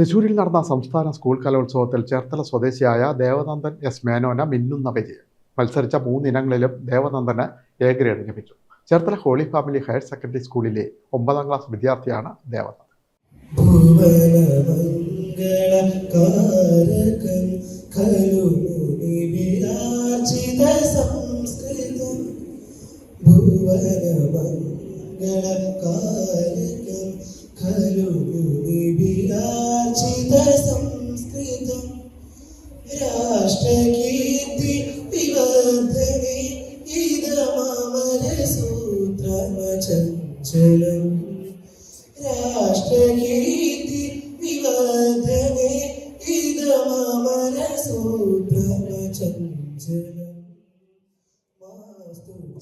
തൃശൂരിൽ നടന്ന സംസ്ഥാന സ്കൂൾ കലോത്സവത്തിൽ ചേർത്തല സ്വദേശിയായ ദേവനന്ദൻ എസ് മേനോന മിന്നുന്ന വിജയം. മത്സരിച്ച മൂന്നിനങ്ങളിലും ദേവനന്ദന് എ ഗ്രേഡ് ലഭിച്ചു. Cherthala Holy Family Higher Secondary സ്കൂളിലെ ഒമ്പതാം ക്ലാസ് വിദ്യാർത്ഥിയാണ് ദേവനന്ദൻ. ഭുവനമംഗളകാരകം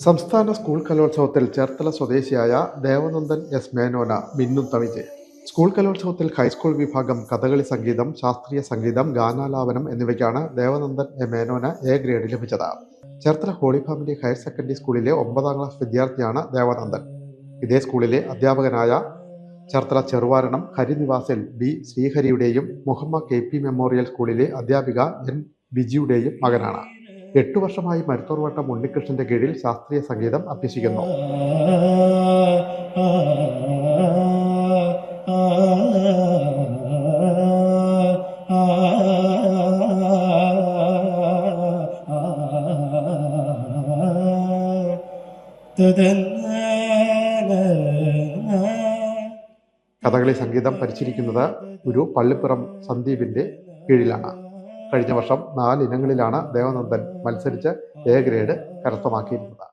സംസ്ഥാന സ്കൂൾ കലോത്സവത്തിൽ ചേർത്തല സ്വദേശിയായ ദേവനന്ദൻ എസ് മേനോന മിന്നും വിജയം സ്കൂൾ കലോത്സവത്തിൽ ഹൈസ്കൂൾ വിഭാഗം കഥകളി സംഗീതം ശാസ്ത്രീയ സംഗീതം ഗാനാലാപനം എന്നിവയ്ക്കാണ് ദേവനന്ദൻ എ മേനോന് എ ഗ്രേഡ് ലഭിച്ചത്. Cherthala Holy Family Higher Secondary സ്കൂളിലെ ഒമ്പതാം ക്ലാസ് വിദ്യാർത്ഥിയാണ് ദേവനന്ദൻ. ഇതേ സ്കൂളിലെ അധ്യാപകനായ ചേർത്തല ചെറുവാരണം ഹരിനിവാസിൽ ബി ശ്രീഹരിയുടെയും മുഹമ്മ കെ പി മെമ്മോറിയൽ സ്കൂളിലെ അധ്യാപിക എൻ ബിജിയുടെയും മകനാണ്. എട്ടു വർഷമായി മരുത്തോർവട്ടം ഉണ്ണികൃഷ്ണന്റെ കീഴിൽ ശാസ്ത്രീയ സംഗീതം അഭ്യസിക്കുന്നു. കഥകളി സംഗീതം പരിശീലിക്കുന്നത് ഗുരു പള്ളിപ്പുറം സന്ദീപിന്റെ കീഴിലാണ്. കഴിഞ്ഞ വർഷം നാല് ഇനങ്ങളിലാണ് ദേവനന്ദൻ മത്സരിച്ച് എ ഗ്രേഡ് കരസ്ഥമാക്കിയിരുന്നത്.